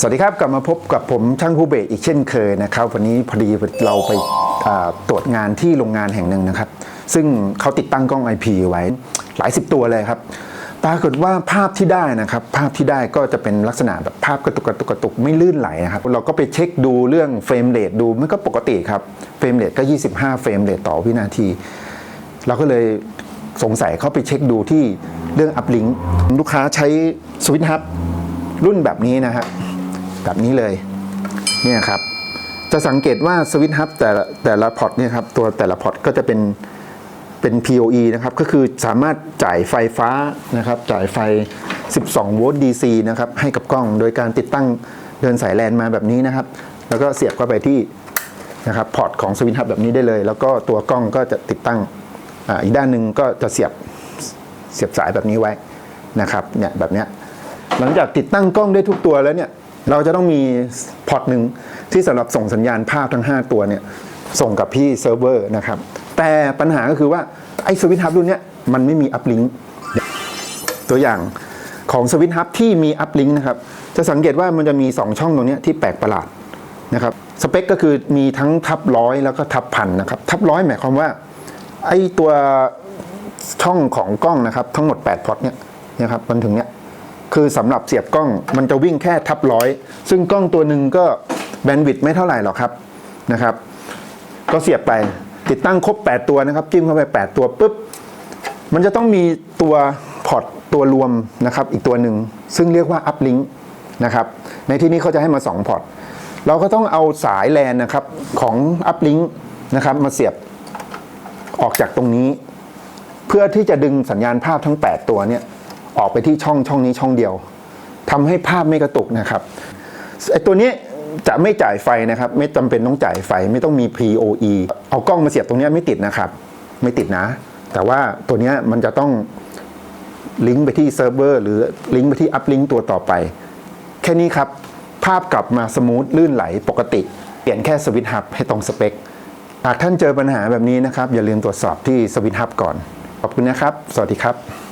สวัสดีครับ กลับมาพบกับผมช่างผู้เบรกอีกเช่นเคยนะครับ วันนี้พอดีเราไปตรวจงานที่โรงงานแห่งหนึ่งนะครับ ซึ่งเขาติดตั้งกล้อง IP ไว้หลายสิบตัวเลยครับ ปรากฏว่าภาพที่ได้นะครับ ภาพที่ได้ก็จะเป็นลักษณะแบบภาพกระตุกกระตุกกระตุกไม่ลื่นไหลนะครับ เราก็ไปเช็คดูเรื่องเฟรมเรทดูมันก็ปกติครับเฟรมเรทก็ 25 เฟรมเรทต่อวินาที เราก็เลยสงสัยเขาไปเช็คดูที่เรื่องอัพลิงลูกค้าใช้สวิตช์ฮับรุ่นแบบนี้นะฮะ แบบนี้เลยเนี่ยครับ จะสังเกตว่าสวิตช์ฮับแต่ละแต่ละพอร์ตเนี่ยครับตัวแต่ละพอร์ตก็จะเป็นเป็น PoE นะครับ ก็คือสามารถจ่ายไฟฟ้านะครับ จ่ายไฟ 12 โวลต์ DC นะครับ ให้กับกล้องโดยการติดตั้งเดินสายแลนมาแบบนี้นะครับ แล้วก็เสียบเข้าไปที่นะครับพอร์ตของสวิตช์ฮับแบบนี้ได้เลย แล้วก็ตัวกล้องก็จะติดตั้งออีกด้านหนึ่งก็จะเสียบเสียบสายแบบนี้ไว้นะครับเนี่ยแบบเนี้ยหลังจากติดตั้งกล้องได้ทุกตัวแล้วเนี่ย เราจะต้องมีพอร์ตหนึ่งที่สำหรับส่งสัญญาณภาพทั้ง 5 ตัวเนี่ยส่งกับพี่เซิร์ฟเวอร์นะครับ แต่ปัญหาก็คือว่า ไอ้สวิตช์ฮับรุ่นเนี้ยมันไม่มีอัพลิงก์ตัวอย่างของสวิตช์ฮับที่มีอัพลิงก์นะครับ จะสังเกตว่ามันจะมี 2 ช่องตรงนี้ที่แปลกประหลาดนะครับสเปคก็คือมีทั้งทับร้อยแล้วก็ทับพันนะครับ ทับร้อยหมายความว่า ไอ้ตัวช่องของกล้องนะครับ ทั้งหมด 8 พอร์ตเนี่ยนะครับมันถึงเนี้ย คือสำหรับเสียบกล้องมันจะวิ่งแค่ทับร้อยซึ่งกล้องตัวหนึ่งก็แบนด์วิดต์ไม่เท่าไหร่หรอกครับนะครับ ก็เสียบไปติดตั้งครบ 8 ตัวนะครับ จิ้มเข้าไป 8 ตัวปุ๊บมันจะต้องมีตัวพอร์ตตัวรวมนะครับอีกตัวหนึ่งซึ่งเรียกว่า uplink นะครับในที่นี้เขาจะให้มา 2 พอร์ตเราก็ต้องเอาสายแลนนะครับของ uplink นะครับมาเสียบออกจากตรงนี้ เพื่อที่จะดึงสัญญาณภาพทั้ง 8 ตัวเนี่ย ออกไปที่ช่องช่องนี้ช่องเดียวทำให้ภาพไม่กระตุกนะครับไอตัวนี้จะไม่จ่ายไฟนะครับ ไม่จำเป็นต้องจ่ายไฟไม่ต้องมี PoE เอากล้องมาเสียบตรงนี้ไม่ติดนะครับ ไม่ติดนะ แต่ว่าตัวนี้มันจะต้องลิงก์ไปที่เซิร์ฟเวอร์หรือลิงก์ไปที่อัพลิงก์ตัวต่อไป แค่นี้ครับ ภาพกลับมาสมูทลื่นไหลปกติ เปลี่ยนแค่สวิตช์ฮับให้ตรงสเปคหากท่านเจอปัญหาแบบนี้นะครับ อย่าลืมตรวจสอบที่สวิตช์ฮับก่อน ขอบคุณนะครับ สวัสดีครับ